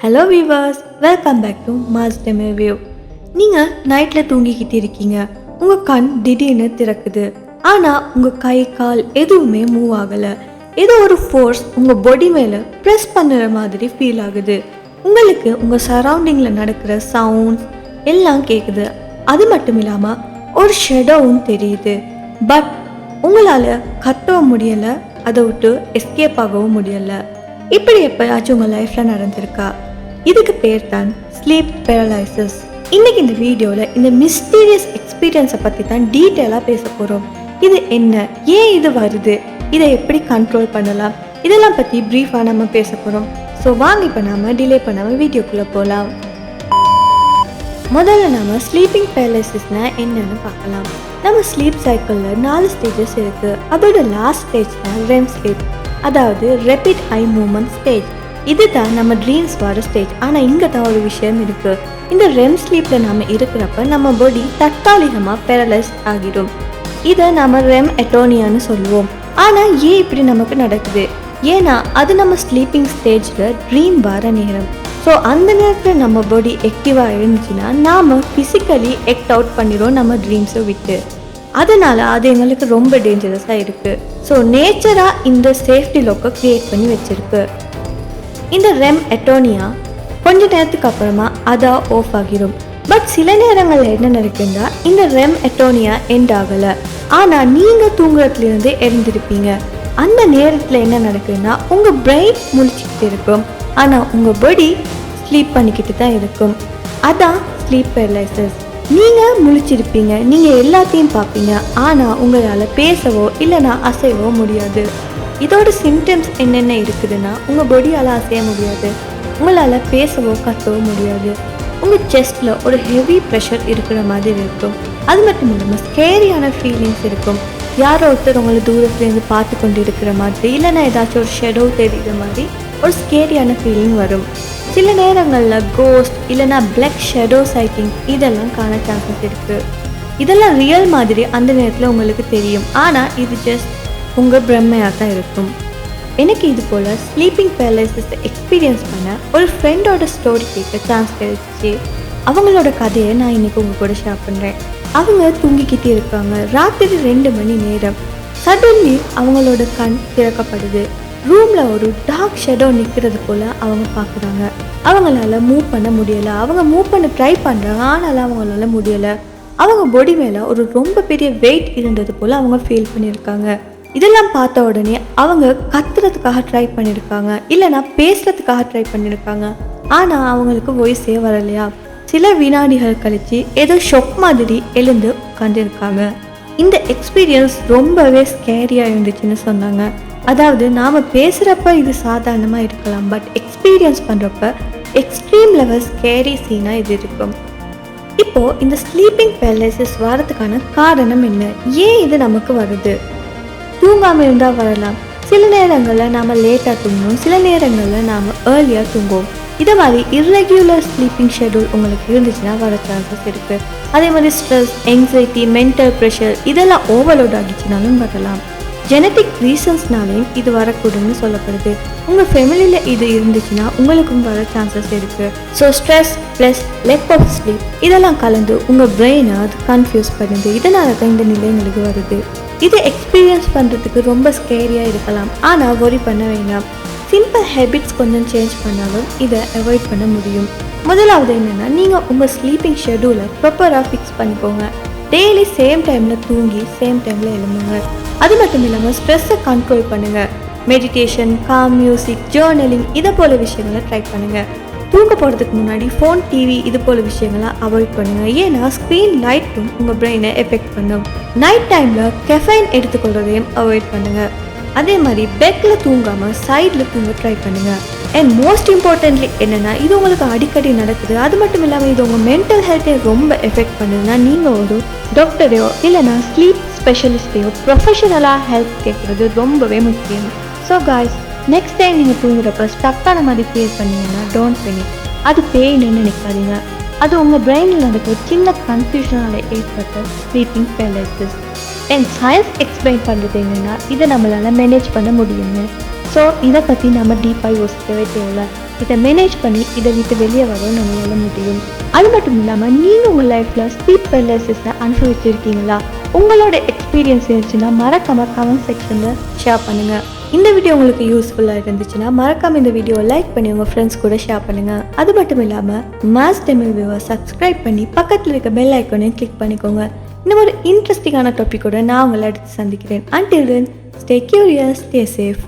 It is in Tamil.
Hello viewers welcome back to mass demi view நீங்கள் நைட்டில் தூங்கிக்கிட்டு இருக்கீங்க. உங்கள் கண் திடீர்னு திறக்குது. ஆனால் உங்கள் கை கால் எதுவுமே மூவ் ஆகலை. ஏதோ ஒரு ஃபோர்ஸ் உங்கள் பாடி மேலே ப்ரெஸ் பண்ணுற மாதிரி ஃபீல் ஆகுது. உங்களுக்கு உங்கள் சரௌண்டிங்கில் நடக்கிற சவுண்ட்ஸ் எல்லாம் கேட்குது அது மட்டும் இல்லாமல் ஒரு ஷெடோவும் தெரியுது. பட் உங்களால் கட்டவும் முடியலை. அதை விட்டு எஸ்கேப் ஆகவும் முடியலை. இப்படி எப்போயாச்சும் உங்கள் லைஃப்பில் நடந்திருக்கா? இதுக்கு பேர் தான் ஸ்லீப் பேரலைசிஸ் இன்னைக்கு இந்த வீடியோவில் இந்த மிஸ்டீரியஸ் எக்ஸ்பீரியன்ஸை பற்றி தான் டீட்டெயிலாக பேச போகிறோம் இது என்ன? ஏன் இது வருது? இதை எப்படி கண்ட்ரோல் பண்ணலாம்? இதெல்லாம் பற்றி ப்ரீஃபாக நம்ம பேச போகிறோம் ஸோ வாங்க இப்போ நாம டிலே பண்ணாமல் வீடியோக்குள்ளே போகலாம் முதல்ல நம்ம ஸ்லீப்பிங் பேரலைசிஸ்னால் என்னென்னு பார்க்கலாம். நம்ம ஸ்லீப் சைக்கிளில் நாலு ஸ்டேஜஸ் இருக்குது அதோட லாஸ்ட் ஸ்டேஜ் தான் ரெம் ஸ்லீப் அதாவது ரெபிட் ஐ மூமெண்ட் ஸ்டேஜ் இதுதான் நம்ம ட்ரீம்ஸ் வர ஸ்டேஜ் ஆனால் இங்கே தான் ஒரு விஷயம் இருக்குது இந்த ரெம் ஸ்லீப்பில் நம்ம இருக்கிறப்ப நம்ம பாடி தற்காலிகமாக பேரலைஸ் ஆகிடும். இதை நம்ம ரெம் எட்டோனியான்னு சொல்லுவோம். ஆனால் ஏன் இப்படி நமக்கு நடக்குது? ஏன்னா அது நம்ம ஸ்லீப்பிங் ஸ்டேஜில் ட்ரீம் வர நேரம். ஸோ அந்த நேரத்தில் நம்ம பாடி ஆக்டிவாக இருந்துச்சுன்னா நாம் ஃபிசிக்கலி ஆக்ட் அவுட் பண்ணிடும் நம்ம ட்ரீம்ஸை விட்டு. அதனால் அது எங்களுக்கு ரொம்ப டேஞ்சரஸாக இருக்குது ஸோ நேச்சராக இந்த சேஃப்டி லோக்கை க்ரியேட் பண்ணி வச்சுருக்கு. இந்த ரெம் எட்டோனியா கொஞ்ச நேரத்துக்கு அப்புறமா அதான் ஆஃப் ஆகிரும். பட் சில நேரங்களில் என்ன நடக்குன்னா இந்த ரெம் எட்டோனியா எண்ட் ஆகலை. ஆனால் நீங்கள் தூங்குறதுலேருந்து இருந்திருப்பீங்க அந்த நேரத்தில் என்ன நடக்குதுன்னா உங்கள் பிரெயின் முழிச்சிக்கிட்டு இருக்கும். ஆனால் உங்கள் பாடி ஸ்லீப் பண்ணிக்கிட்டு தான் இருக்கும். அதான் ஸ்லீப் பேரலைசஸ் நீங்கள் முழிச்சிருப்பீங்க. நீங்கள் எல்லாத்தையும் பார்ப்பீங்க. ஆனால் உங்களால் பேசவோ இல்லைனா அசைவோ முடியாது. இதோட சிம்டம்ஸ் என்னென்ன இருக்குதுன்னா உங்கள் பாடியால் அசைய முடியாது. உங்களால் பேசவோ கத்தவோ முடியாது. உங்கள் செஸ்ட்டில் ஒரு ஹெவி ப்ரெஷர் இருக்கிற மாதிரி இருக்கும். அது மட்டும் இல்லாமல் ஸ்கேரியான ஃபீலிங்ஸ் இருக்கும். யாரோ ஒருத்தர் உங்களை தூரத்துலேருந்து பார்த்து கொண்டு இருக்கிற மாதிரி இல்லைன்னா ஏதாச்சும் ஒரு ஷெடோ தெரியுற மாதிரி ஒரு ஸ்கேரியான ஃபீலிங் வரும். சில நேரங்களில் கோஸ்ட் இல்லைன்னா பிளாக் ஷெடோ சைட்டிங் இதெல்லாம் காண சான்சஸ் இருக்குது இதெல்லாம் ரியல் மாதிரி அந்த நேரத்தில் உங்களுக்கு தெரியும். ஆனால் இது ஜஸ்ட் உங்கள் பிரம்மையாக தான் இருக்கும். எனக்கு இது போல் ஸ்லீப்பிங் பேரலைசிஸ் எக்ஸ்பீரியன்ஸ் பண்ண ஒரு ஃப்ரெண்டோட ஸ்டோரி கேட்க சான்ஸ் கிடைச்சிச்சு. அவங்களோட கதையை நான் இன்றைக்கி உங்கள் கூட ஷேர் பண்ணுறேன் அவங்க தூங்கிக்கிட்டே இருக்காங்க. ராத்திரி ரெண்டு மணி நேரம். சடன்லி அவங்களோட கண் திறக்கப்படுது. ரூமில் ஒரு டார்க் ஷெடோ நிற்கிறது போல் அவங்க பார்க்குறாங்க. அவங்களால மூவ் பண்ண முடியலை. அவங்க மூவ் பண்ண ட்ரை பண்ணுறாங்க ஆனாலும் அவங்களால முடியலை. அவங்க பொடி மேலே ஒரு ரொம்ப பெரிய வெயிட் இருந்தது போல் அவங்க ஃபீல் பண்ணியிருக்காங்க. இதெல்லாம் பார்த்த உடனே அவங்க கத்துறதுக்காக ட்ரை பண்ணியிருக்காங்க இல்லைன்னா பேசுறதுக்காக ட்ரை பண்ணியிருக்காங்க ஆனால் அவங்களுக்கு வாய்ஸே வரலையா? சில வினாடிகள் கழிச்சு ஏதோ ஷொக் மாதிரி எழுந்து உட்காந்துருக்காங்க இந்த எக்ஸ்பீரியன்ஸ் ரொம்பவே ஸ்கேரியாக இருந்துச்சுன்னு சொன்னாங்க. அதாவது நாம் பேசுகிறப்ப இது சாதாரணமாக இருக்கலாம் பட் எக்ஸ்பீரியன்ஸ் பண்ணுறப்ப எக்ஸ்ட்ரீம் லெவல் ஸ்கேரி சீனாக இது இருக்கும். இப்போ இந்த ஸ்லீப்பிங் பேரலைசிஸ் வரதுக்கான காரணம் என்ன? ஏன் இது நமக்கு வருது? தூங்காமல் இருந்தால் வரலாம். சில நேரங்களில் நாம் லேட்டாக தூங்கணும் சில நேரங்களில் நாம் ஏர்லியாக தூங்குவோம். இதை மாதிரி இர்ரெகுலர் ஸ்லீப்பிங் ஷெடியூல் உங்களுக்கு இருந்துச்சுன்னா வர சான்சஸ் இருக்குது அதே மாதிரி ஸ்ட்ரெஸ் எங்ஸைட்டி மென்டல் ப்ரெஷர் இதெல்லாம் ஓவர்லோட் ஆகிச்சுனாலும் வரலாம். ஜெனட்டிக் ரீசன்ஸ்னாலையும் இது வரக்கூடும்னு சொல்லப்படுது. உங்கள் ஃபேமிலியில் இது இருந்துச்சுன்னா உங்களுக்கும் வர சான்சஸ் இருக்குது so stress plus lack of sleep இதெல்லாம் கலந்து உங்கள் பிரெயினை அது கன்ஃபியூஸ் பண்ணுது. இதனால தான் இந்த நிலை உங்களுக்கு வருது. இது எக்ஸ்பீரியன்ஸ் பண்ணுறதுக்கு ரொம்ப ஸ்கேரியாக இருக்கலாம். ஆனால் ஒரி பண்ண வேண்டாம். சிம்பிள் ஹேபிட்ஸ் கொஞ்சம் சேஞ்ச் பண்ணாலும் இதை அவாய்ட் பண்ண முடியும். முதலாவது என்னென்னா நீங்கள் உங்கள் ஸ்லீப்பிங் ஷெடியூலை ப்ராப்பராக ஃபிக்ஸ் பண்ணிக்கோங்க. டெய்லி சேம் டைமில் தூங்கி சேம் டைமில் எழும்புங்க. அது மட்டும் இல்லாமல் ஸ்ட்ரெஸ்ஸை கண்ட்ரோல் பண்ணுங்கள் மெடிடேஷன் காம் மியூசிக் ஜேர்னலிங் இதை போல விஷயங்களை ட்ரை பண்ணுங்கள் தூங்க போகிறதுக்கு முன்னாடி ஃபோன் டிவி இது போல விஷயங்களை அவாய்ட் பண்ணுங்கள் ஏன்னா ஸ்க்ரீன் லைட்டும் உங்கள் பிரெயினை எஃபெக்ட் பண்ணும். நைட் டைமில் கெஃபைன் எடுத்துக்கொள்றதையும் அவாய்ட் பண்ணுங்கள் அதே மாதிரி பெட்டில் தூங்காமல் சைடில் தூங்க ட்ரை பண்ணுங்கள் அண்ட் மோஸ்ட் இம்பார்ட்டன்ட்லி என்னென்னா இது உங்களுக்கு அடிக்கடி நடக்குது. அது மட்டும் இல்லாமல் இது உங்கள் மென்டல் ஹெல்த்தை ரொம்ப எஃபெக்ட் பண்ணுதுன்னா நீங்கள் ஒரு டாக்டரையோ இல்லைனா ஸ்லீப் ஸ்பெஷலிஸ்டையோ ப்ரொஃபஷனலாக ஹெல்ப் கேட்குறது ரொம்பவே முக்கியம். ஸோ காய்ஸ் நெக்ஸ்ட் டைம் நீங்கள் தூங்குறப்ப ஸ்டக்கான மாதிரி ஃபீல் பண்ணீங்கன்னா டோன்ட் பெனிக் அது பெயின்னு நினைக்காதீங்க. அது உங்கள் பிரெயினில் நடக்கிற சின்ன கன்ஃபியூஷனால் ஏற்பட்ட sleeping paralysis and science explain பண்ணுறது என்னென்னா இதை நம்மளால் மேனேஜ் பண்ண முடியும்னு ஸோ இதை பற்றி நம்ம டீப்பாக யோசிக்கவே தேவை இதை மேனேஜ் பண்ணி இதை விட்டு வெளியே வர நம்மளால முடியும். அது மட்டும் இல்லாமல் நீங்கள் உங்கள் லைஃப்பில் ஸ்லீப் பெரலைசிஸை அனுபவிச்சிருக்கீங்களா? உங்களோட எக்ஸ் எக்ஸ்பீரியன்ஸ் இருந்துச்சுன்னா மறக்காமல் கமெண்ட் செக்ஷனில் ஷேர் பண்ணுங்கள் இந்த வீடியோ உங்களுக்கு யூஸ்ஃபுல்லாக இருந்துச்சுன்னா மறக்காமல் இந்த வீடியோவை லைக் பண்ணி உங்கள் ஃப்ரெண்ட்ஸ் கூட ஷேர் பண்ணுங்கள் அது மட்டும் இல்லாமல் மாஸ் டெமில் வியூவை சப்ஸ்கிரைப் பண்ணி பக்கத்தில் இருக்க பெல் ஐக்கோனையும் கிளிக் பண்ணிக்கோங்க. இந்த ஒரு இன்ட்ரெஸ்டிங்கான டாப்பிக்கோட நான் உங்களை அடுத்து சந்திக்கிறேன். Until then stay curious stay safe